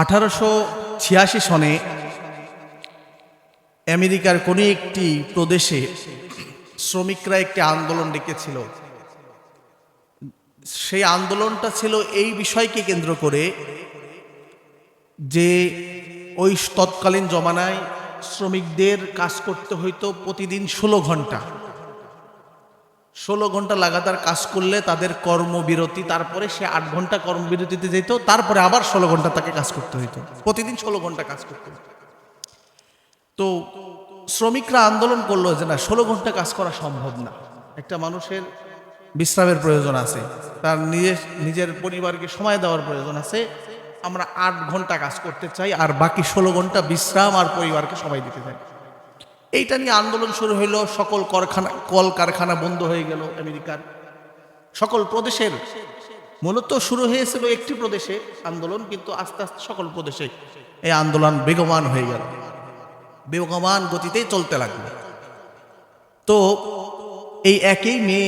আঠারোশো ছিয়াশি সনে আমেরিকার কোনো একটি প্রদেশে শ্রমিকরা একটি আন্দোলন ডেকেছিল। সেই আন্দোলনটা ছিল এই বিষয়কে কেন্দ্র করে যে ওই তৎকালীন জমানায় শ্রমিকদের কাজ করতে হইতো প্রতিদিন ষোলো ঘণ্টা ষোলো ঘণ্টা লাগাতার কাজ করলে তাদের কর্মবিরতি, তারপরে সে আট ঘণ্টা কর্মবিরতিতে যেত, তারপরে আবার ষোলো ঘণ্টা তাকে কাজ করতে হইতো। প্রতিদিন ষোলো ঘণ্টা কাজ করতে তো শ্রমিকরা আন্দোলন করল যে না, ষোলো ঘণ্টা কাজ করা সম্ভব না। একটা মানুষের বিশ্রামের প্রয়োজন আছে, তার নিজের নিজের পরিবারকে সময় দেওয়ার প্রয়োজন আছে। আমরা আট ঘণ্টা কাজ করতে চাই, আর বাকি ষোলো ঘণ্টা বিশ্রাম আর পরিবারকে সময় দিতে চাই। এইটা নিয়ে আন্দোলন শুরু হইল, সকল কারখানা কল কারখানা বন্ধ হয়ে গেল আমেরিকার। সকল প্রদেশের, মূলত শুরু হয়েছিল একটি প্রদেশে আন্দোলন, কিন্তু আস্তে আস্তে সকল প্রদেশে এই আন্দোলন বেগমান হয়ে গেল। বেগমান গতিতেই চলতে লাগল। তো এই একই মে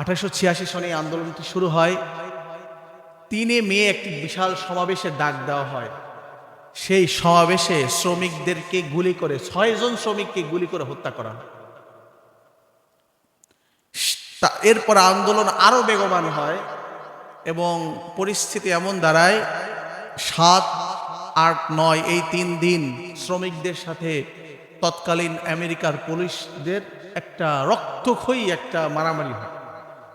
আঠারোশো ছিয়াশি সনে আন্দোলনটি শুরু হয়। তিনে মে একটি বিশাল সমাবেশের ডাক দেওয়া হয়। সেই সমাবেশে শ্রমিকদেরকে গুলি করে, ছয়জন শ্রমিককে গুলি করে হত্যা করা এরপর আন্দোলন আরও বেগবান হয় এবং পরিস্থিতি এমন দাঁড়ায়, সাত, আট, নয়, এই তিন দিন শ্রমিকদের সাথে তৎকালীন আমেরিকার পুলিশদের একটা রক্তক্ষয়ী একটা মারামারি হয়।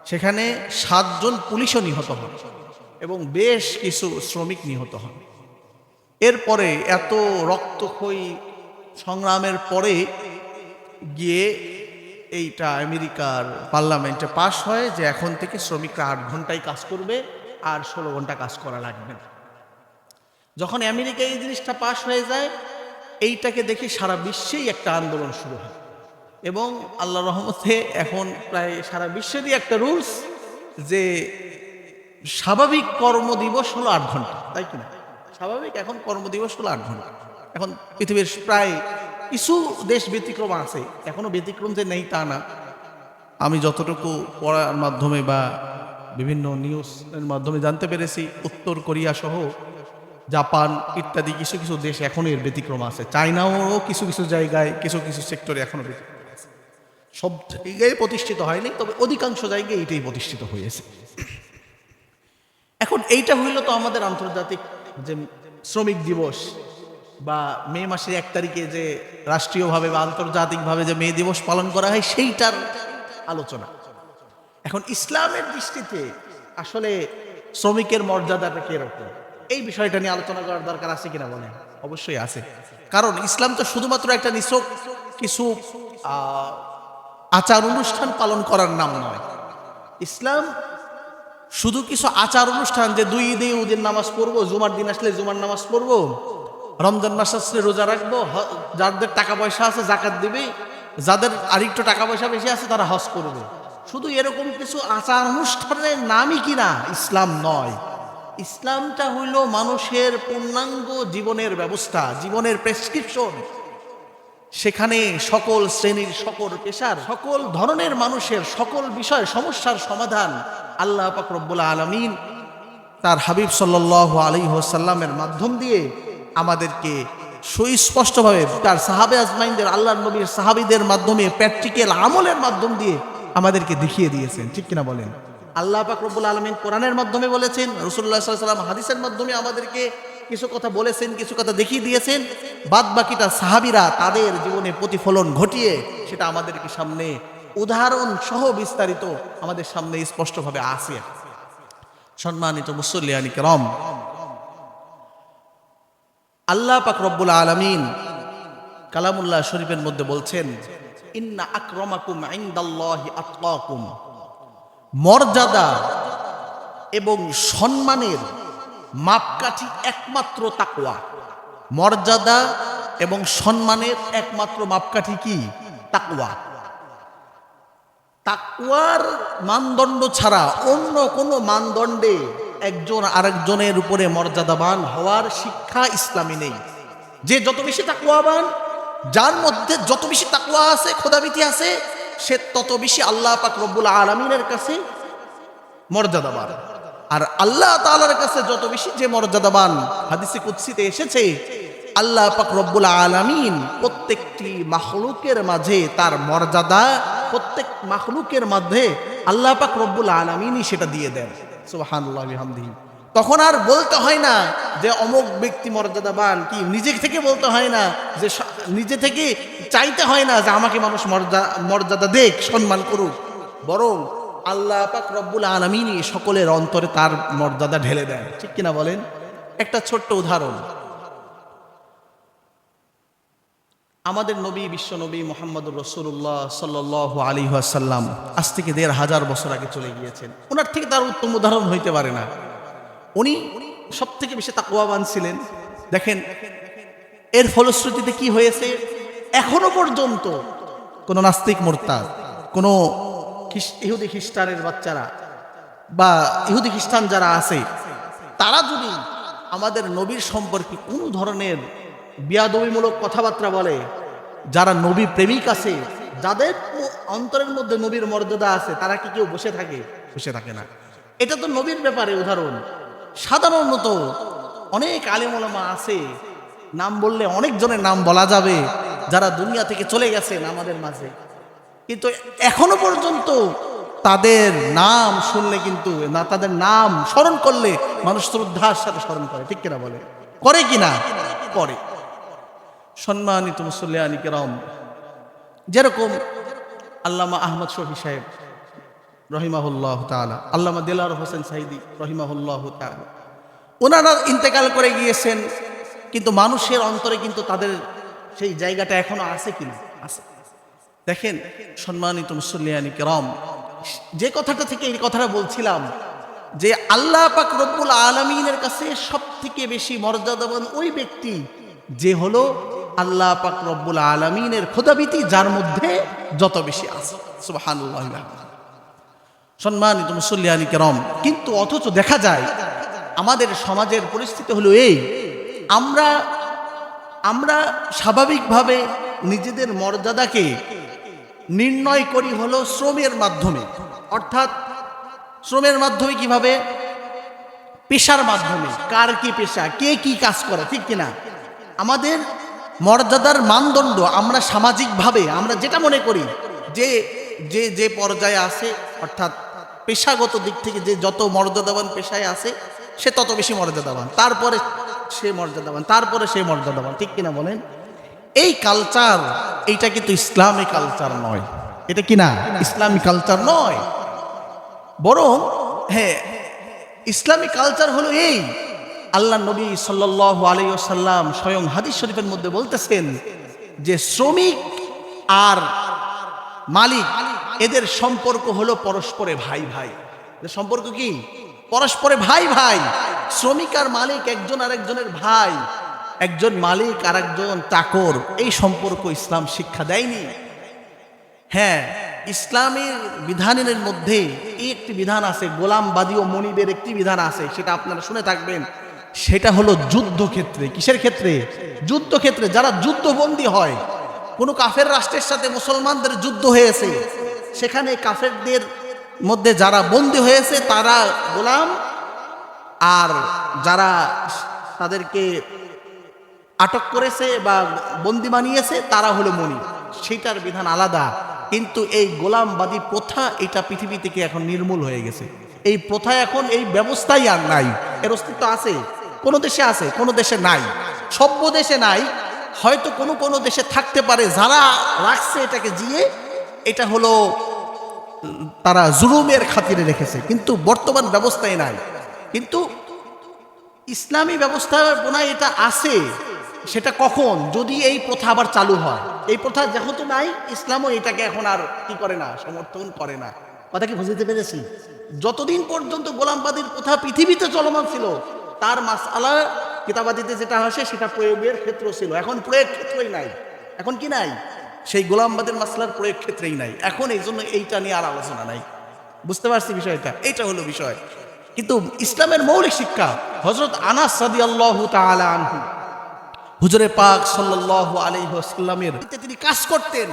সেখানে সাতজন পুলিশও নিহত হন এবং বেশ কিছু শ্রমিক নিহত হন। এরপরে এত রক্তক্ষয়ী সংগ্রামের পরে গিয়ে এইটা আমেরিকার পার্লামেন্টে পাশ হয় যে এখন থেকে শ্রমিকরা আট ঘন্টায় কাজ করবে আর ষোলো ঘণ্টা কাজ করা লাগবে না। যখন আমেরিকায় এই জিনিসটা পাশ হয়ে যায়, এইটাকে দেখে সারা বিশ্বেই একটা আন্দোলন শুরু হয়। এবং আল্লাহ রহমতে এখন প্রায় সারা বিশ্বেরই একটা রুলস যে স্বাভাবিক কর্মদিবস হলো আট ঘণ্টা, তাই কিনা স্বাভাবিক, এখন কর্মদিবস হলো আট ঘণ্টা এখন পৃথিবীর প্রায় কিছু দেশ ব্যতিক্রম আছে, এখনও ব্যতিক্রম যে নেই তা না। আমি যতটুকু পড়ার মাধ্যমে বা বিভিন্ন নিউজের মাধ্যমে জানতে পেরেছি, উত্তর কোরিয়া সহ জাপান ইত্যাদি কিছু কিছু দেশ এখনও এর ব্যতিক্রম আছে। চায়নাও কিছু কিছু জায়গায়, কিছু কিছু সেক্টরে এখনও ব্যতিক্রম আছে। সব জায়গায় প্রতিষ্ঠিত হয়নি, তবে অধিকাংশ জায়গায় এটাই প্রতিষ্ঠিত হয়েছে। এখন এইটা হইল তো আমাদের আন্তর্জাতিক যে শ্রমিক দিবস বা মে মাসের এক তারিখে যে রাষ্ট্রীয়ভাবে বা আন্তর্জাতিকভাবে যে মে দিবস পালন করা হয়, সেইটার আলোচনা। এখন ইসলামের দৃষ্টিতে আসলে শ্রমিকের মর্যাদাটা কীরকম? এই বিষয়টা নিয়ে আলোচনা করার দরকার আছে কিনা বলেন? অবশ্যই আছে। কারণ ইসলাম তো শুধুমাত্র একটা নিছক কিছু আচার অনুষ্ঠান পালন করার নাম নয়। ইসলাম শুধু কিছু আচার অনুষ্ঠান যে দুই ঈদে ঈদের নামাজ পড়ব, জুমার দিন আসলে জুমার নামাজ পড়ব, রমজান মাস আসলে রোজা রাখব যাদের টাকা পয়সা আছে জাকাত দিবে, যাদের আরেকটু টাকা পয়সা বেশি আছে তারা হজ করবে। শুধু এরকম কিছু আচার অনুষ্ঠানের নামই কিনা ইসলাম নয়। ইসলামটা হইল মানুষের পূর্ণাঙ্গ জীবনের ব্যবস্থা, জীবনের প্রেসক্রিপশন সেখানে সকল শ্রেণির সকল পেশার, সকল ধরনের মানুষের সকল বিষয়, সমস্যার সমাধান আল্লাহ পাক রব্বুল আলমিন তার হাবিব সাল্লাহ আলী হোসাল্লামের মাধ্যম দিয়ে আমাদেরকে সুস্পষ্টভাবে তার সাহাবে আজমাইনদের আল্লাহ নবীর সাহাবিদের মাধ্যমে প্র্যাকটিক্যাল আমলের মাধ্যম দিয়ে আমাদেরকে দেখিয়ে দিয়েছেন। ঠিক কিনা বলেন? আল্লাহ পাক রব্বুল আলমিন কোরআনের মাধ্যমে বলেছেন রসুল্লাহ সাল্লাম হাদিসের মাধ্যমে আমাদেরকে কিছু কথা বলেছেন, কিছু কথা দেখিয়ে দিয়েছেন বাদ বাকিটা সাহাবিরা তাদের জীবনে প্রতিফলন ঘটিয়ে সেটা আমাদেরকে সামনে উদাহরণ সহ বিস্তারিত আমাদের সামনে স্পষ্টভাবে আসে সম্মানিত মুসল্লিয়ানি রম আল্লাহ পাক রব্বুল আলমিন কালামুল্লাহ শরীফের মধ্যে বলছেন, ইন্না আক্রমাকুম ইনদাল্লাহি আতকাকুম। মর্যাদা এবং সম্মানের মাপকাঠি একমাত্র তাকওয়া। মর্যাদা এবং সম্মানের একমাত্র মাপকাঠি কি? তাকওয়া। তাকওয়ার মানদণ্ড ছাড়া অন্য কোনো মানদণ্ডে একজন আরেকজনের উপরে মর্যাদাবান হওয়ার শিক্ষা ইসলামী নেই। যে যত বেশি তাকুয়াবান যার মধ্যে যত বেশি তাকুয়া আছে খোদাবিতি আছে, সে তত বেশি আল্লাহ পাক রব্বুল আলমিনের কাছে মর্যাদাবান। আর আল্লাহ তাআলার কাছে যত বেশি যে মর্যাদাবান হাদিসে কুৎসিতে এসেছে, আল্লাহ পাক রব্বুল আলামিন প্রত্যেকটি মাখলুকের মাঝে তার মর্যাদা, প্রত্যেক মাখলুকের মধ্যে আল্লাহ পাক রব্বুল আলামিনই সেটা দিয়ে দেন। বিহামদিহি তখন আর বলতে হয় না যে অমুক ব্যক্তি মর্যাদাবান, কি নিজে থেকে বলতে হয় না যে নিজে থেকে চাইতে হয় না যে আমাকে মানুষ মর্যাদা মর্যাদা দেখ, সম্মান করুক। বরং আল্লাহ পাক রব্বুল আলমিনই সকলের অন্তরে তার মর্যাদা ঢেলে দেন। ঠিক কিনা বলেন? একটা ছোট্ট উদাহরণ। আমাদের নবী, বিশ্ব নবী মোহাম্মদুর রসুল্লাহ সাল্লাহ আলী আসাল্লাম আজ থেকে দেড় হাজার বছর আগে চলে গিয়েছেন। ওনার থেকে তার উত্তম উদাহরণ হইতে পারে না। উনি সব থেকে বেশি তাকুয়াবান ছিলেন। দেখেন, এর ফলশ্রুতিতে কি হয়েছে? এখনও পর্যন্ত কোনো নাস্তিক মোরতাদ, কোনো ইহুদি খ্রিস্টানের বাচ্চারা বা ইহুদি খ্রিস্টান যারা আছে, তারা যদি আমাদের নবীর সম্পর্কে কোনো ধরনের বিয়াদবিমূলক কথাবার্তা বলে, যারা নবী প্রেমিক আছে, যাদের অন্তরের মধ্যে নবীর মর্যাদা আছে, তারা কি কেউ বসে থাকে? বসে থাকে না। এটা তো নবীর ব্যাপারে উদাহরণ। সাধারণত অনেক আলেমোলামা আছে, নাম বললে অনেকজনের নাম বলা যাবে, যারা দুনিয়া থেকে চলে গেছেন আমাদের মাঝে। কিন্তু এখনও পর্যন্ত তাদের নাম শুনলে কিন্তু, না, তাদের নাম স্মরণ করলে মানুষ শ্রদ্ধার সাথে স্মরণ করে। ঠিক কিনা বলে? করে কিনা করে। সম্মানিত মুসল্লিয়ানি কেরম, যেরকম আল্লামা আহমদ শফি সাহেব রহিমাহুল্লাহ তালা আল্লামা দিলার হোসেন সাইদি রহিমাহুল্লাহ তালা ওনারা ইন্তেকাল করে গিয়েছেন, কিন্তু মানুষের অন্তরে কিন্তু তাদের সেই জায়গাটা এখনও আছে কিনা? আছে। দেখেন, সম্মানিত মুসল্লিয়ানি কেরম, যে কথাটা থেকে এই কথাটা বলছিলাম, যে আল্লাহ পাক রব্বুল আলমিনের কাছে সব থেকে বেশি মর্যাদাবান ওই ব্যক্তি যে হলো আল্লাহ পাক রব্বুল আলমিনের খোদাবিতি যার মধ্যে যত বেশি আছে। সুবহানাল্লাহ। সম্মানিত মুসল্লিয়ানি কেরম, কিন্তু অথচ দেখা যায় আমাদের সমাজের পরিস্থিতি হলো এই, আমরা আমরা স্বাভাবিকভাবে নিজেদের মর্যাদাকে নির্ণয় করি হলো শ্রমের মাধ্যমে। অর্থাৎ শ্রমের মাধ্যমে কীভাবে? পেশার মাধ্যমে। কার কি পেশা? কে কি কাজ করে? ঠিক কিনা? আমাদের মর্যাদার মানদণ্ড আমরা সামাজিকভাবে আমরা যেটা মনে করি, যে যে যে পর্যায়ে আছে, অর্থাৎ পেশাগত দিক থেকে যে যত মর্যাদাবান পেশায় আছে, সে তত বেশি মর্যাদাবান। তারপরে সে মর্যাদাবান, তারপরে সে মর্যাদাবান। ঠিক কিনা বলেন? এই কালচার এইটা কিন্তু ইসলামী কালচার নয়। এটা কি না? ইসলামী কালচার নয়। বরং হ্যাঁ ইসলামী কালচার হলো এই। আল্লাহ নবী সাল্লাহ আলাইসাল্লাম স্বয়ং হাদিস শরীফের মধ্যে বলতেছেন যে, শ্রমিক আর মালিক, এদের সম্পর্ক হলো পরস্পরে ভাই ভাই। সম্পর্ক কি? পরস্পরে ভাই ভাই। শ্রমিক আর মালিক একজন আর একজনের ভাই। একজন মালিক আর একজন চাকর, এই সম্পর্ক ইসলাম শিক্ষা দেয়নি। হ্যাঁ ইসলামের বিধানের মধ্যে এই একটি বিধান আছে, গোলামবাদী ও মনিবের একটি বিধান আছে, সেটা আপনারা শুনে থাকবেন। সেটা হলো যুদ্ধক্ষেত্রে। কিসের ক্ষেত্রে? যুদ্ধক্ষেত্রে যারা যুদ্ধবন্দী হয়, কোনো কাফের রাষ্ট্রের সাথে মুসলমানদের যুদ্ধ হয়েছে, সেখানে কাফেরদের মধ্যে যারা বন্দী হয়েছে, তারা গোলাম, আর যারা তাদেরকে আটক করেছে বা বন্দি বানিয়েছে, তারা হলো মনি। সেটার বিধান আলাদা। কিন্তু এই গোলামবাদী প্রথা এটা পৃথিবী থেকে এখন নির্মূল হয়ে গেছে। এই প্রথা এখন এই ব্যবস্থাই আর নাই। এর অস্তিত্ব আছে। কোনো দেশে আছে, কোনো দেশে নাই। সভ্য দেশে নাই। হয়তো কোনো কোনো দেশে থাকতে পারে। যারা রাখছে এটাকে জিয়ে, এটা হলো, তারা জুলুমের খাতিরে রেখেছে। কিন্তু বর্তমান ব্যবস্থায় নাই। কিন্তু ইসলামী ব্যবস্থাপনায় এটা আছে। সেটা কখন? যদি এই প্রথা আবার চালু হয়। এই প্রথা যেহেতু নাই, ইসলামও এটাকে এখন আর কি করে না, সমর্থন করে না। কথা কি বুঝতে পেরেছি? যতদিন পর্যন্ত গোলামবাদীর প্রথা পৃথিবীতে চলমান ছিল, তার মাসালা কিতাবাদিতে যেটা আসে, সেটা প্রয়োগের ক্ষেত্র ছিল। এখন প্রয়োগ ক্ষেত্রই নাই। এখন কি নাই? সেই গোলামবাদের মাসলার প্রয়োগ ক্ষেত্রেই নাই। এখন এই জন্য এইটা নিয়ে আর আলোচনা নাই। বুঝতে পারছি বিষয়টা? এইটা হলো বিষয়। কিন্তু ইসলামের মৌলিক শিক্ষা হজরত আনাস সাদি আল্লাহ আনহু হুজুরে পাক সাল্লাল্লাহু আলাইহি ওয়াসাল্লামের তিনি কাজ করতেন।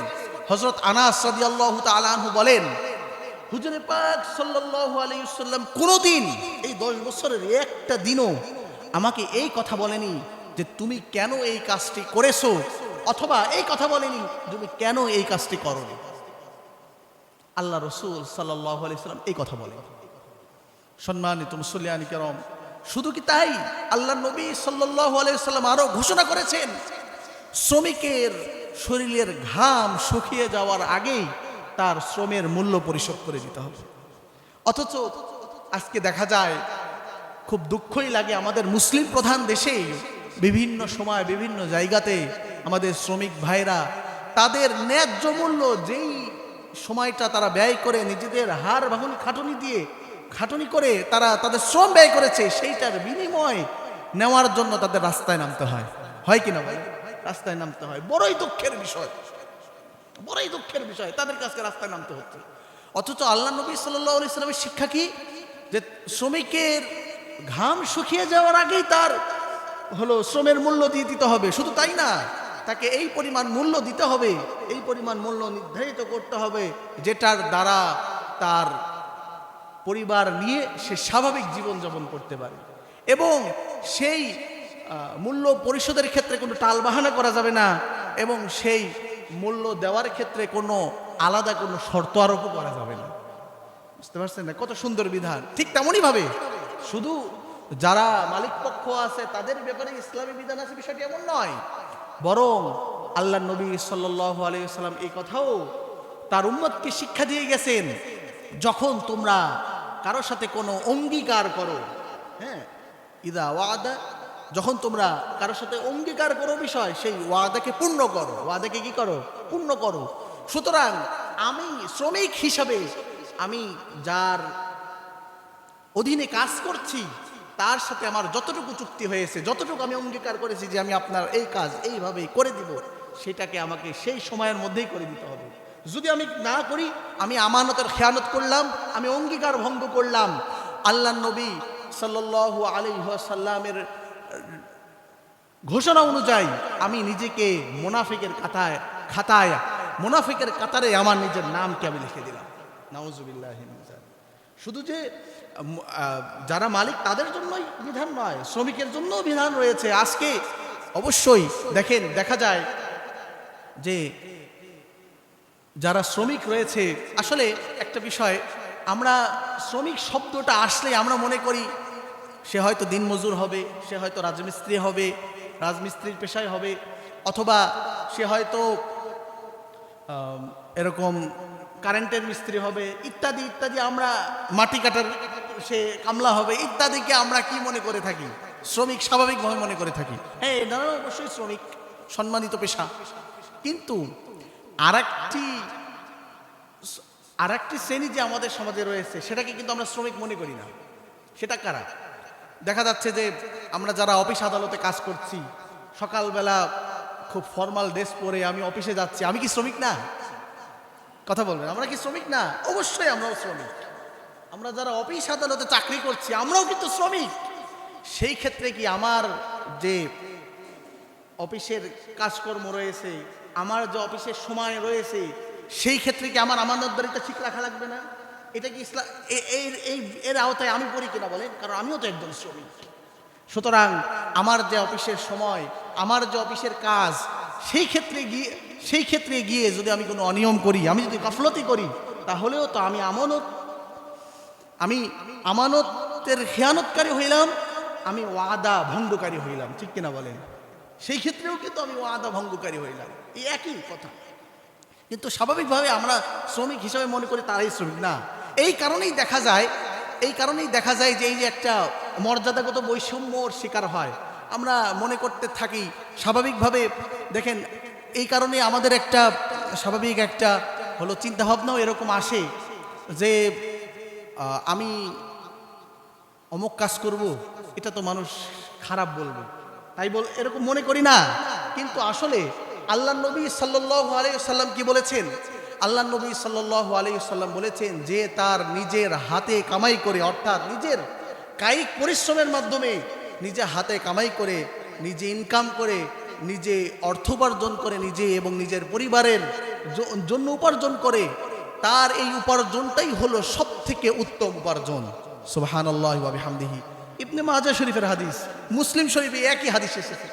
হজরত আনাস সাদি আল্লাহ আনহু বলেন, হুজুরে পাক আলাইহি সাল্লাম কোনোদিন এই দশ বছরের একটা দিনও আমাকে এই কথা বলেনি যে তুমি কেন এই কাজটি করেছ? অথবা এই কথা বলেনি, তুমি কেন এই কাজটি করো আল্লাহ রসুল সাল্লাহ আলি সাল্লাম এই কথা বলে সম্মানিত মুসল্লিয়ানি কেরম শুধু কি তাই? আল্লাহ নবী সাল্লাহ আলাইসাল্লাম আরও ঘোষণা করেছেন, শ্রমিকের শরীরের ঘাম শুকিয়ে যাওয়ার আগেই তার শ্রমের মূল্য পরিশোধ করে দিতে হবে। অথচ আজকে দেখা যায়, খুব দুঃখই লাগে আমাদের মুসলিম প্রধান দেশে বিভিন্ন সময় বিভিন্ন জায়গাতে আমাদের শ্রমিক ভাইরা তাদের ন্যায্য মূল্য যেই সময়টা তারা ব্যয় করে নিজেদের হার ভাঙনি খাটুনি দিয়ে খাটুনি করে তারা তাদের শ্রম ব্যয় করেছে, সেইটার বিনিময় নেওয়ার জন্য তাদের রাস্তায় নামতে হয়। হয় কিনা ভাই? রাস্তায় নামতে হয়। বড়ই দুঃখের বিষয়। বড়ই দুঃখের বিষয়। তাদের কাছে রাস্তায় নামতে হচ্ছে। অথচ আল্লাহ নবী সাল্লাহ ইসলামের শিক্ষা কি? যে শ্রমিকের ঘাম শুকিয়ে যাওয়ার আগেই তার হলো শ্রমের মূল্য দিয়ে দিতে হবে। শুধু তাই না, তাকে এই পরিমাণ মূল্য দিতে হবে। এই পরিমাণ মূল্য নির্ধারিত করতে হবে, যেটার দ্বারা তার পরিবার নিয়ে সে স্বাভাবিক জীবনযাপন করতে পারে। এবং সেই মূল্য পরিশোধের ক্ষেত্রে কোনো টালবাহানা করা যাবে না এবং সেই মূল্য দেওয়ার ক্ষেত্রে কোনো আলাদা কোনো শর্ত আরোপও করা যাবে না। বুঝতে পারছেন না? কত সুন্দর বিধান। ঠিক তেমনই ভাবে শুধু যারা মালিক পক্ষ আছে, তাদের ব্যাপারে ইসলামী বিধান আছে, বিষয়টি এমন নয়। বরং আল্লাহ নবী সাল্লাহ আলাইসাল্লাম এই কথাও তার উম্মতকে শিক্ষা দিয়ে গেছেন, যখন তোমরা কারোর সাথে কোনো অঙ্গীকার করো হ্যাঁ? ইদা ওয়াদা, যখন তোমরা কারোর সাথে অঙ্গীকার করো বিষয়, সেই ওয়াদাকে পূর্ণ করো। ওয়াদাকে কি করো? পূর্ণ করো। সুতরাং আমি শ্রমিক হিসাবে, আমি যার অধীনে কাজ করছি, তার সাথে আমার যতটুকু চুক্তি হয়েছে, যতটুকু আমি অঙ্গীকার করেছি যে আমি আপনার এই কাজ এইভাবেই করে দিব, সেটাকে আমাকে সেই সময়ের মধ্যেই করে দিতে হবে। যদি আমি না করি, আমি আমানতের খেয়ানত করলাম, আমি অঙ্গীকার ভঙ্গ করলাম। আল্লাহ নবী সাল্লাল্লাহু আলাইহি সাল্লামের ঘোষণা অনুযায়ী আমি নিজেকে মোনাফিকের খাতায় খাতায়, মোনাফিকের কাতারে আমার নিজের নামকে আমি লিখে দিলাম। নাউজুবিল্লাহ শুধু যে যারা মালিক তাদের জন্যই বিধান নয়, শ্রমিকের জন্যও বিধান রয়েছে। আজকে অবশ্যই দেখেন, দেখা যায় যে যারা শ্রমিক রয়েছে, আসলে একটা বিষয়, আমরা শ্রমিক শব্দটা আসলে আমরা মনে করি, সে হয়তো দিনমজুর হবে, সে হয়তো রাজমিস্ত্রি হবে, রাজমিস্ত্রির পেশায় হবে, অথবা সে হয়তো এরকম কারেন্টের মিস্ত্রি হবে, ইত্যাদি ইত্যাদি আমরা মাটি কাটার, সে কামলা হবে, ইত্যাদিকে আমরা কি মনে করে থাকি? শ্রমিক স্বাভাবিকভাবে মনে করে থাকি। হ্যাঁ এটা অবশ্যই শ্রমিক সম্মানিত পেশা। কিন্তু আরেকটি আরেকটি শ্রেণি যে আমাদের সমাজে রয়েছে, সেটাকে কিন্তু আমরা শ্রমিক মনে করি না। সেটা কারা? দেখা যাচ্ছে যে আমরা যারা অফিস আদালতে কাজ করছি, সকালবেলা খুব ফর্মাল ড্রেস পরে আমি অফিসে যাচ্ছি, আমি কি শ্রমিক না? কথা বলবেন, আমরা কি শ্রমিক না? অবশ্যই আমরাও শ্রমিক। আমরা যারা অফিস আদালতে চাকরি করছি, আমরাও কিন্তু শ্রমিক। সেই ক্ষেত্রে কি আমার যে অফিসের কাজকর্ম রয়েছে আমার যে অফিসের সময় রয়েছে, সেই ক্ষেত্রে কি আমার আমানতদারিটা ঠিক রাখা লাগবে না? এটা কি ইসলাম এর এই এর আওতায় আমি পড়ি কিনা বলেন? কারণ আমিও তো একজন শ্রমিক। সুতরাং আমার যে অফিসের সময়, আমার যে অফিসের কাজ, সেই ক্ষেত্রে গিয়ে সেই ক্ষেত্রে গিয়ে যদি আমি কোনো অনিয়ম করি, আমি যদি গাফলতি করি, তাহলেও তো আমি আমানত আমি আমানতের খেয়ানতকারী হইলাম, আমি ওয়াদা ভঙ্গকারী হইলাম। ঠিক কিনা বলেন? সেই ক্ষেত্রেও কিন্তু আমি ওয়াদা ভঙ্গকারী হইলাম। এই একই কথা। কিন্তু স্বাভাবিকভাবে আমরা শ্রমিক হিসাবে মনে করি তারাই শ্রমিক, না? এই কারণেই দেখা যায়, এই কারণেই দেখা যায় যে এই যে একটা মর্যাদাগত বৈষম্যর শিকার হয়। আমরা মনে করতে থাকি স্বাভাবিকভাবে, দেখেন, এই কারণে আমাদের একটা স্বাভাবিক একটা হলো চিন্তাভাবনাও এরকম আসে যে আমি অমুক কাজ করব, এটা তো মানুষ খারাপ বলবে। তাই বল, এরকম মনে করি না। কিন্তু আসলে আল্লাহ নবী সাল্লাহ আলাইসাল্লাম কি বলেছেন? আল্লাহ নবী সাল্লাহ আলাইসাল্লাম বলেছেন যে তার নিজের হাতে কামাই করে, অর্থাৎ নিজের কায়িক পরিশ্রমের মাধ্যমে নিজে হাতে কামাই করে, নিজে ইনকাম করে, নিজে অর্থ উপার্জন করে, নিজে এবং নিজের পরিবারের জন্য উপার্জন করে, তার এই উপার্জনটাই হলো সব থেকে উত্তম উপার্জন। সুবাহান আল্লাহ হামদিহি ইবনে মাজা শরীফের হাদিস, মুসলিম শরীফে একই হাদিস এসেছে।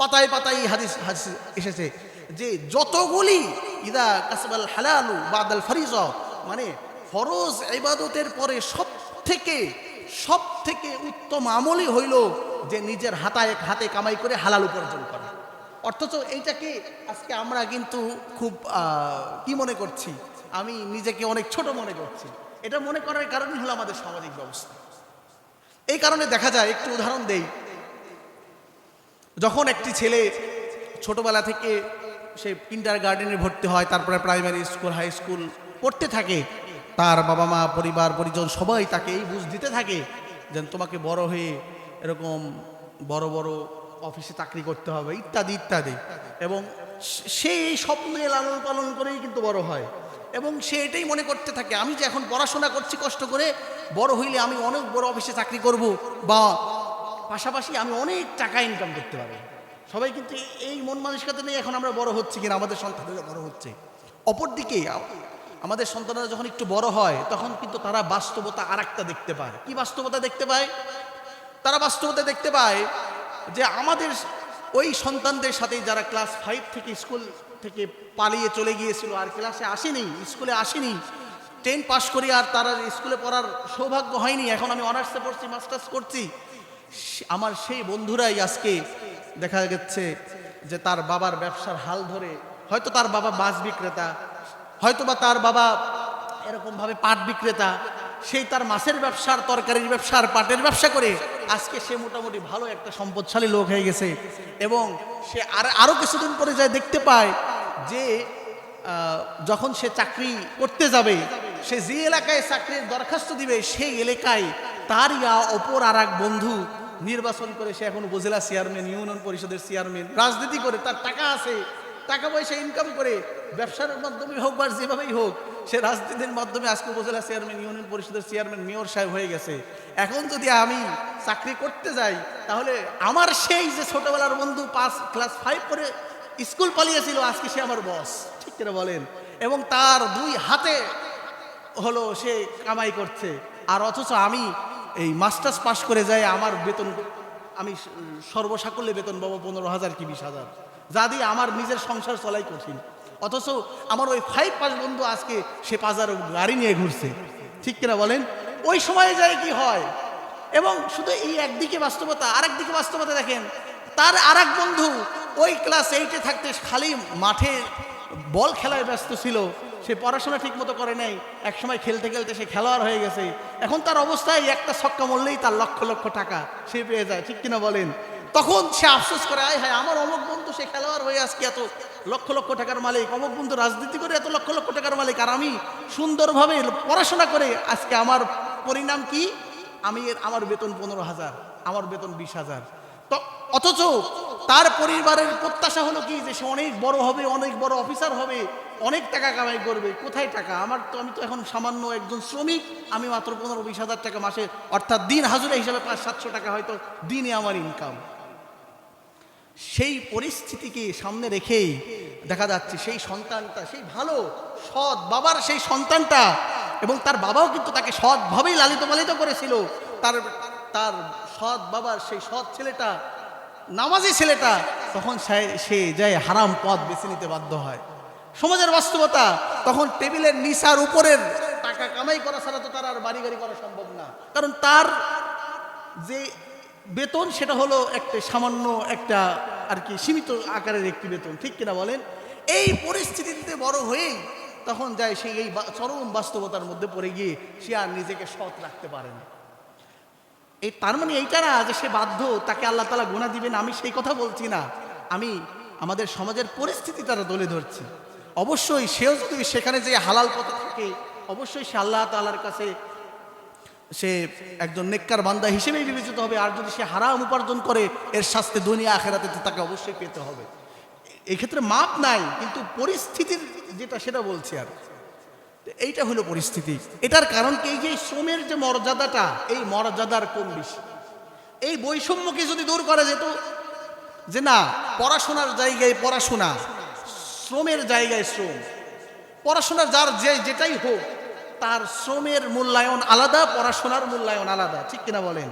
পাতায় পাতায় হাদিস হাদিস এসেছে যে যতগুলি ইদা কাসবাল হালালু বাদাল ফরিজ মানে ফরজ ইবাদতের পরে সব থেকে সব থেকে উত্তম আমলই হইল যে নিজের হাতায় হাতে কামাই করে হালাল উপার্জন করা। অথচ এইটাকে আজকে আমরা কিন্তু খুব কি মনে করছি? আমি নিজেকে অনেক ছোট মনে করছি। এটা মনে করার কারণই হলো আমাদের সামাজিক ব্যবস্থা। এই কারণে দেখা যায়, একটু উদাহরণ দেই। যখন একটি ছেলে ছোটবেলা থেকে সে কিন্ডার গার্ডেনে ভর্তি হয়, তারপরে প্রাইমারি স্কুল হাই স্কুল পড়তে থাকে, তার বাবা মা পরিবার, পরিজন সবাই তাকে এই বুঝ দিতে থাকে যেন তোমাকে বড় হয়ে এরকম বড় বড় অফিসে চাকরি করতে হবে, ইত্যাদি ইত্যাদি। এবং সে- এই স্বপ্নে লালন পালন করেই কিন্তু বড় হয়। এবং সে এটাই মনে করতে থাকে, আমি যে এখন পড়াশোনা করছি কষ্ট করে, বড় হইলে আমি অনেক বড় অফিসে চাকরি করব বা পাশাপাশি আমি অনেক টাকা ইনকাম করতে পারব। সবাই কিন্তু এই মন মানসিকতা নিয়ে এখন আমরা বড় হচ্ছি কিনা, আমাদের সন্তানেরা বড় হচ্ছে। অপরদিকে, আমাদের সন্তানরা যখন একটু বড় হয়, তখন কিন্তু তারা বাস্তবতা আর দেখতে পায়। কি বাস্তবতা দেখতে পায়? তারা বাস্তবতা দেখতে পায় যে আমাদের ওই সন্তানদের সাথে যারা ক্লাস ফাইভ থেকে স্কুল থেকে পালিয়ে চলে গিয়েছিল আর ক্লাসে আসেনি, স্কুলে আসেনি। টেন পাস করি আর তারা স্কুলে পড়ার সৌভাগ্য হয়নি। এখন আমি অনার্সে পড়ছি মাস্টার্স করছি। আমার সেই বন্ধুরাই আজকে দেখা যাচ্ছে যে তার বাবার ব্যবসার হাল ধরে হয়তো তার বাবা মাছ বিক্রেতা হয়তো বা তার বাবা এরকমভাবে পাট বিক্রেতা সেই তার মাছের ব্যবসার, তরকারির ব্যবসার, পাটের ব্যবসা করে আজকে সে মোটামুটি ভালো একটা সম্পদশালী লোক হয়ে গেছে। এবং সে আর আরও কিছুদিন পরে যায় দেখতে পায় যে যখন সে চাকরি করতে যাবে, সে যে এলাকায় চাকরির দরখাস্ত দিবে, সেই এলাকায় তার ইয়া অপর আর এক বন্ধু নির্বাচন করে সে এখন উপজেলা চেয়ারম্যান ইউনিয়ন পরিষদের চেয়ারম্যান রাজনীতি করে, তার টাকা আছে। টাকা পয়সা ইনকাম করে ব্যবসার মাধ্যমে হোক বা যেভাবেই হোক, সে রাজনীতির মাধ্যমে আজকে উপজেলা চেয়ারম্যান ইউনিয়ন পরিষদের চেয়ারম্যান মেয়র সাহেব হয়ে গেছে। এখন যদি আমি চাকরি করতে যাই, তাহলে আমার সেই যে ছোটবেলার বন্ধু পাঁচ ক্লাস ফাইভ করে স্কুল পালিয়েছিল, আজকে সে আমার বস ঠিক করে বলেন? এবং তার দুই হাতে হলো সে কামাই করছে। আর অথচ আমি এই মাস্টার্স পাশ করে যাই, আমার বেতন, আমি সর্বসাকল্যে বেতন পাবো পনেরো হাজার কি বিশ হাজার। যা দিয়ে আমার নিজের সংসার চলাই কঠিন। অথচ আমার ওই ফাইভ পাঁচ বন্ধু আজকে সে পাজার গাড়ি নিয়ে ঘুরছে। ঠিক কিনা বলেন? ওই সময়ে যায় কি হয়? এবং শুধু এই একদিকে বাস্তবতা, আরেকদিকে বাস্তবতা দেখেন। তার আরেক বন্ধু ওই ক্লাস এইটে থাকতে খালি মাঠে বল খেলায় ব্যস্ত ছিল। সে পড়াশোনা ঠিক মতো করে নাই। একসময় খেলতে খেলতে সে খেলোয়াড় হয়ে গেছে। এখন তার অবস্থায় একটা ছক্কা মরলেই তার লক্ষ লক্ষ টাকা সে পেয়ে যায়। ঠিক কিনা বলেন? তখন সে আফসোস করে, আয় হায়, আমার অমুক বন্ধু, সে খেলোয়াড় হয়ে আজকে এত লক্ষ লক্ষ টাকার মালিক। অমুক বন্ধু রাজনীতি করে এত লক্ষ লক্ষ টাকার মালিক। আর আমি সুন্দরভাবে পড়াশোনা করে আজকে আমার পরিণাম কি? আমি আমার বেতন পনেরো হাজার, আমার বেতন বিশ হাজার। তো অথচ তার পরিবারের প্রত্যাশা হলো কি? যে সে অনেক বড় হবে, অনেক বড় অফিসার হবে, অনেক টাকা কামাই করবে। কোথায় টাকা? আমার তো, আমি তো এখন সামান্য একজন শ্রমিক। আমি মাত্র পনেরো বিশ হাজার টাকা মাসে, অর্থাৎ দিন হাজুরা হিসাবে পাঁচ সাতশো টাকা হয়তো দিনে আমার ইনকাম সেই পরিস্থিতিকে সামনে রেখেই দেখা যাচ্ছে সেই সন্তানটা, সেই ভালো, সৎ বাবার সেই সন্তানটা এবং তার বাবাও কিন্তু তাকে সৎভাবেই লালিত পালিত করেছিল। তার তার সৎ বাবার সেই সৎ ছেলেটা, নামাজি ছেলেটা তখন সে- যায় হারাম পথ বেছে নিতে বাধ্য হয়। সমাজের বাস্তবতা, তখন টেবিলের নিচার উপরের টাকা কামাই করা ছাড়া তো তার আর বাড়ি গাড়ি করা সম্ভব না। কারণ তার যে বেতন, সেটা হলো একটা সামান্য একটা আর কি সীমিত আকারের একটি বেতন, ঠিক কিনা বলেন? এই পরিস্থিতিতে বড় হয়েই তখন যায় সে এই চরম বাস্তবতার মধ্যে পড়ে গিয়ে সে আর নিজেকে সৎ রাখতে পারে না। এই তার মানে এইটা না যে সে বাধ্য, তাকে আল্লাহ তালা গুণা দিবেন, আমি সেই কথা বলছি না। আমি আমাদের সমাজের পরিস্থিতি তারা তুলে ধরছি। অবশ্যই সেও যদি সেখানে যে হালাল পথে থাকে, অবশ্যই সে আল্লাহ তালার কাছে সে একজন নেককার বান্দা হিসেবেই বিবেচিত হবে, আর যদি সে হারাম উপার্জন করে, এর শাস্তি দুনিয়া আখেরাতে তাকে অবশ্যই পেতে হবে। এই ক্ষেত্রে মাপ নাই, কিন্তু পরিস্থিতির যেটা সেটা বলছি আর এইটা হলো পরিস্থিতি। এটার কারণ কি? এই যে শ্রমের যে মর্যাদাটা, এই মর্যাদার কম বেশি এই বৈষম্যকে যদি দূর করা যেত, যে না, পড়াশোনার জায়গায় পড়াশোনা, শ্রমের জায়গায় শ্রম পড়াশোনা যার যে যেটাই হোক তার শ্রমের মূল্যায়ন আলাদা, পড়াশোনার মূল্যায়ন আলাদা। ঠিক কিনা বলেন?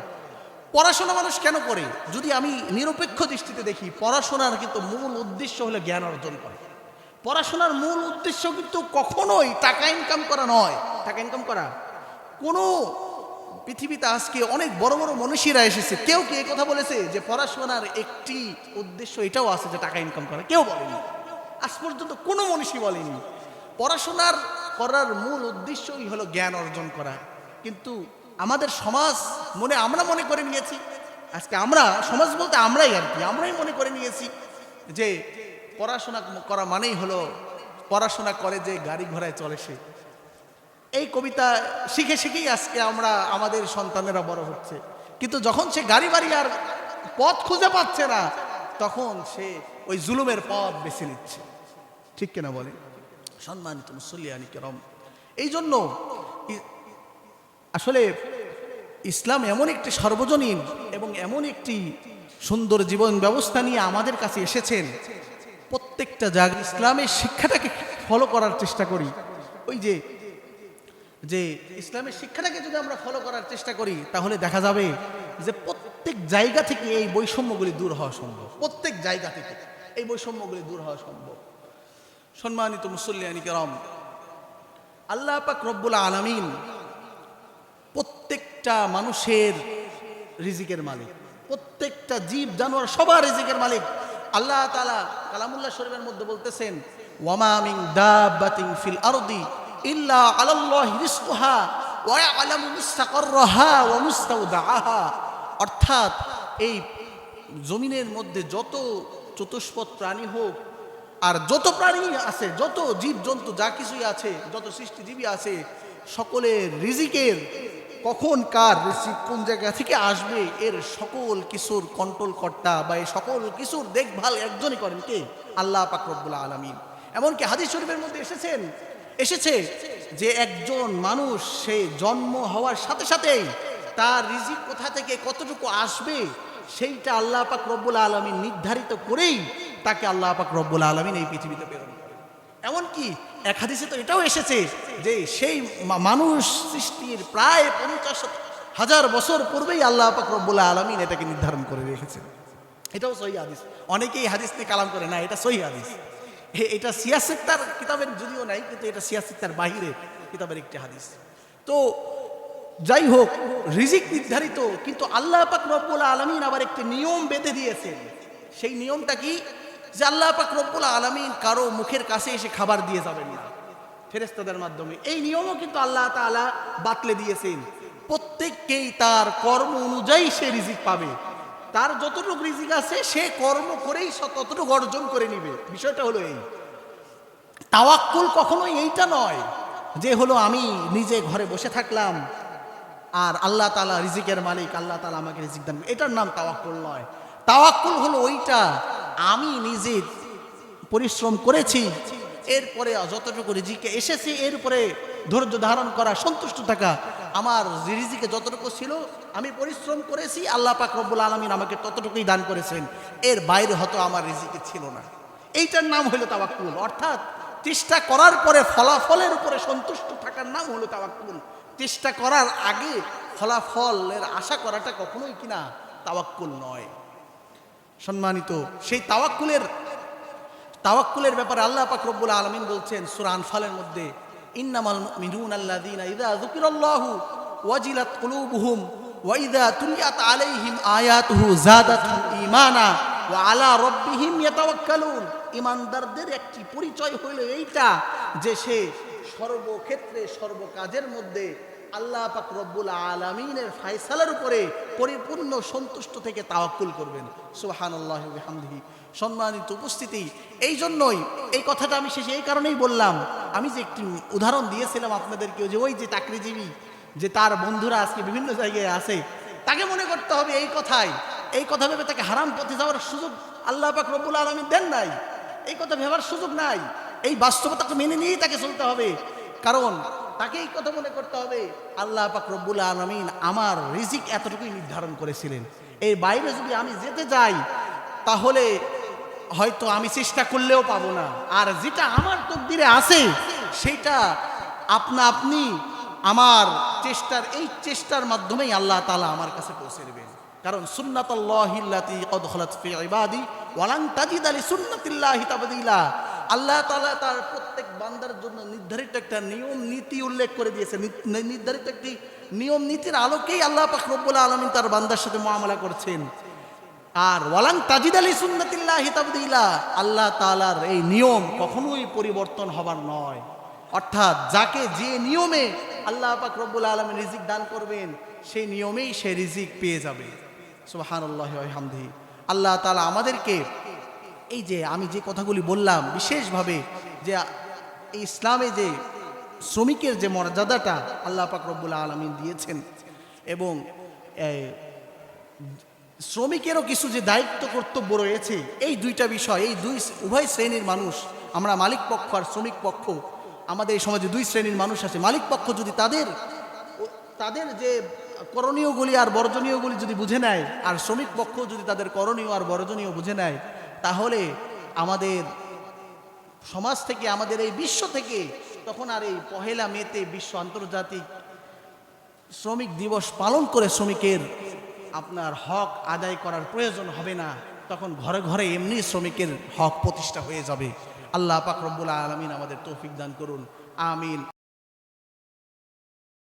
পড়াশোনা মানুষ কেন করে? যদি আমি নিরপেক্ষ দৃষ্টিতে দেখি, পড়াশোনার কিন্তু মূল উদ্দেশ্য হলো জ্ঞান অর্জন করা। পড়াশোনার মূল উদ্দেশ্য কিন্তু কখনোই টাকা ইনকাম করা নয়। টাকা ইনকাম করা? কোনো পৃথিবীতে আজকে অনেক বড় বড় মনীষীরা এসেছে। কেউ কি কথা বলেছে যে পড়াশোনার একটি উদ্দেশ্য এটাও আছে যে টাকা ইনকাম করা? কেউ বলেনি। আজ পর্যন্ত কোনো মনীষী বলেনি। পড়াশোনার করার মূল উদ্দেশ্যই হলো জ্ঞান অর্জন করা। কিন্তু আমাদের সমাজ মনে আমরা মনে করে নিয়েছি, আজকে আমরা, সমাজ বলতে আমরাই আর কি, আমরাই মনে করে নিয়েছি যে পড়াশোনা করা মানেই হলো পড়াশোনা করে যে গাড়ি ঘোড়ায় চলে সে। এই কবিতা শিখে শিখেই আজকে আমরা আমাদের সন্তানেরা বড় হচ্ছে। কিন্তু যখন সে গাড়ি বাড়ি আর পথ খুঁজে পাচ্ছে না, তখন সে ওই জুলুমের পথ বেছে নিচ্ছে। ঠিক কিনা বলে সম্মানিত মুসল্লিয়ানি কেরম, এই জন্য আসলে ইসলাম এমন একটি সর্বজনীন এবং এমন একটি সুন্দর জীবন ব্যবস্থা নিয়ে আমাদের কাছে এসেছেন। প্রত্যেকটা জায়গায় ইসলামের শিক্ষাটাকে ফলো করার চেষ্টা করি। ওই যে যে ইসলামের শিক্ষাটাকে যদি আমরা ফলো করার চেষ্টা করি, তাহলে দেখা যাবে যে প্রত্যেক জায়গা থেকে এই বৈষম্যগুলি দূর হওয়া সম্ভব। প্রত্যেক জায়গা থেকে এই বৈষম্যগুলি দূর হওয়া সম্ভব। সম্মানিত মুসল্লিয়ানি কেরম, আল্লাহ পাক রব্বুল আলামিন প্রত্যেকটা মানুষের রিজিকের মালিক, প্রত্যেকটা জীব জানোয়ার সবার রিজিকের মালিক। আল্লাহ তালা কালামুল্লাহ শরীফের মধ্যে বলতেছেন, ওয়ামা মিন দাব্বাতিন ফিল আরদি ইল্লা আলাল্লাহি রিজকুহা ওয়া ইয়ালামু মুস্তাকাররাহা ওয়া মুস্তাওদাআহা অর্থাৎ এই জমিনের মধ্যে যত চতুষ্পদ প্রাণী হোক আর যত প্রাণী আছে, যত জীব জন্তু যা কিছুই আছে, যত সৃষ্টিজীবী আছে, সকলের রিজিকের কখন কার রিজিক কোন জায়গা থেকে আসবে, এর সকল কিছুর কন্ট্রোল কর্তা বা এই সকল কিছুর দেখভাল একজনই করেন কে? আল্লাহ পাকরবুল্লা আলমিন। এমনকি হাদিস শরীফের মধ্যে এসেছেন, এসেছে যে একজন মানুষ, সে জন্ম হওয়ার সাথে সাথেই তার রিজিক কোথা থেকে কতটুকু আসবে, সেইটা আল্লাহ পাক রব্বুল নির্ধারিত করেই তাকে আল্লাহ পাক রব্বুল আলমিন এই পৃথিবীতে প্রেরণ করেন। এমনকি এক হাদিসে তো এটাও এসেছে যে সেই মানুষ সৃষ্টির প্রায় পঞ্চাশ হাজার বছর পূর্বেই আল্লাহ পাক রব্বুল আলমিন এটাকে নির্ধারণ করে রেখেছেন। এটাও সহি হাদিস। অনেকেই হাদিস নিয়ে কালাম করে, না, এটা সহি হাদিস। এটা সিয়াসিত্তার কিতাবের যদিও নাই, কিন্তু এটা সিয়াসিত্তার বাহিরে কিতাবের একটি হাদিস। তো যাই হোক, রিজিক নির্ধারিত, কিন্তু আল্লাহ পাক রব্বুল আলমিন আবার একটি নিয়ম বেঁধে দিয়েছেন। সেই নিয়মটা কি? যে আল্লাহ পাক রব্বুল আলমিন কারও মুখের কাছে এসে খাবার দিয়ে যাবেন না। ফেরেস্তাদের মাধ্যমে। এই নিয়মও কিন্তু আল্লাহ তাআলা বাতলে দিয়েছেন। প্রত্যেককেই তার কর্ম অনুযায়ী সে রিজিক পাবে। তার যতটুকু রিজিক আছে, সে কর্ম করেই ততটুকু অর্জন করে নিবে। বিষয়টা হলো এই। তাওয়াক্কুল কখনোই এইটা নয় যে হলো আমি নিজে ঘরে বসে থাকলাম আর আল্লাহ তালা রিজিকের মালিক, আল্লাহ তালা আমাকে রিজিক দান। এটার নাম তাওয়াক্কুল নয়। তাওয়াক্কুল হলো ওইটা আমি নিজে পরিশ্রম করেছি, এরপরে যতটুকু রিজিকে এসেছে এরপরে ধৈর্য ধারণ করা, সন্তুষ্ট থাকা আমার রিজিকে যতটুকু ছিল, আমি পরিশ্রম করেছি, আল্লাহ পাক রব্বুল আলমিন আমাকে ততটুকুই দান করেছেন। এর বাইরে হয়তো আমার রিজিকে ছিল না। এইটার নাম হলো তাওয়াক্কুল। অর্থাৎ চেষ্টা করার পরে ফলাফলের উপরে সন্তুষ্ট থাকার নাম হলো তাওয়াক্কুল। চেষ্টা করার আগে ফলাফলের আশা করাটা কখনোই কিনা তাওয়াক্কুল নয়। সম্মানিত, সেই তাওয়াক্কুলের তাওয়াক্কুলের ব্যাপারে আল্লাহ পাক রব্বুল আলামিন বলছেন সূরা আনফালের মধ্যে, ইন্নামাল মুমিনুনা আল্লাযীনা ইযা যুকিরাল্লাহু ওয়াজিলাত কুলুবুহুম ওয়া ইযা তুলিয়াত আলাইহিম আয়াতুহু যাদাতুহুম ঈমানা ওয়া আলা রাব্বিহিম ইয়াতাওয়াক্কালুন। ইমানদারদের একটি পরিচয় হইল এইটা যে সে সর্বক্ষেত্রে সর্বকাজের মধ্যে আল্লাহ পাক রব্বুল আলামিনের ফায়সালার উপরে পরিপূর্ণ সন্তুষ্ট থেকে তাওয়াক্কুল করবেন। সুবহানাল্লাহি ওয়া বিহামদিহি। সম্মানিত উপস্থিতি এই জন্যই এই কথাটা আমি শেষে এই কারণেই বললাম। আমি যে একটি উদাহরণ দিয়েছিলাম আপনাদেরকে, যে ওই যে চাকরিজীবী যে তার বন্ধুরা আজকে বিভিন্ন জায়গায় আছে, তাকে মনে করতে হবে এই কথাই। এই কথা ভেবে তাকে হারাম পথে যাওয়ার সুযোগ আল্লাহ পাক রব্বুল আলমী দেন নাই। এই কথা ভেবার সুযোগ নাই। এই বাস্তবতাকে মেনে নিয়েই তাকে চলতে হবে। কারণ তাকে এই কথা মনে করতে হবে। আল্লাহ পাক রব্বুল আলমিন আমার রিজিক এতটুকুই নির্ধারণ করেছিলেন। এর বাইরে যদি আমি যেতে যাই, তাহলে হয়তো আমি চেষ্টা করলেও পাবো না। আর যেটা আমার তকদিরে আছে, সেটা আপনা আপনি আমার চেষ্টার, এই চেষ্টার মাধ্যমেই আল্লাহ তালা আমার কাছে পৌঁছে দেবেন। কারণ সুন্নাতাল্লাহিল্লাতি আল্লাহ তাআলা তার প্রত্যেক বান্দার জন্য নির্ধারিত একটা নিয়ম, নীতি উল্লেখ করে দিয়েছে। নির্ধারিত একটি নিয়ম, নীতির আলোকেই আল্লাহ পাক রব্বুল আলামিন তার বান্দার সাথে মুআমালা করছেন। আর ওয়ালাং তাজিদ আলী সুন্নতিল্লাহ হিতাবদিলা আল্লাহ তালার এই নিয়ম কখনোই পরিবর্তন হবার নয়। অর্থাৎ যাকে যে নিয়মে আল্লাহ পাক রব্বুল আলমী রিজিক দান করবেন, সেই নিয়মেই সে রিজিক পেয়ে যাবে। সুবাহান আল্লাহ হামদি আল্লাহ তালা আমাদেরকে এই যে আমি যে কথাগুলি বললাম, বিশেষভাবে যে এই ইসলামে যে শ্রমিকের যে মর্যাদাটা আল্লাহ পাক রব্বুল আলমিন দিয়েছেন এবং শ্রমিকেরও কিছু যে দায়িত্ব কর্তব্য রয়েছে, এই দুইটা বিষয়, এই দুই উভয় শ্রেণির মানুষ, আমরা মালিক পক্ষ আর শ্রমিক পক্ষ, আমাদের এই সমাজে দুই শ্রেণির মানুষ আছে। মালিক পক্ষ যদি তাদের তাদের যে করণীয়গুলি আর বর্জনীয়গুলি যদি বুঝে নেয়, আর শ্রমিক পক্ষ যদি তাদের করণীয় আর বর্জনীয় বুঝে নেয়, তাহলে আমাদের সমাজ থেকে, আমাদের এই বিশ্ব থেকে তখন আর এই পহেলা মেতে বিশ্ব আন্তর্জাতিক শ্রমিক দিবস পালন করে শ্রমিকের আপনার হক আদায় করার প্রয়োজন হবে না। তখন ঘরে ঘরে এমনি শ্রমিকের হক প্রতিষ্ঠা হয়ে যাবে। আল্লাহ পাক রব্বুল আলমিন আমাদের তৌফিক দান করুন। আমিন।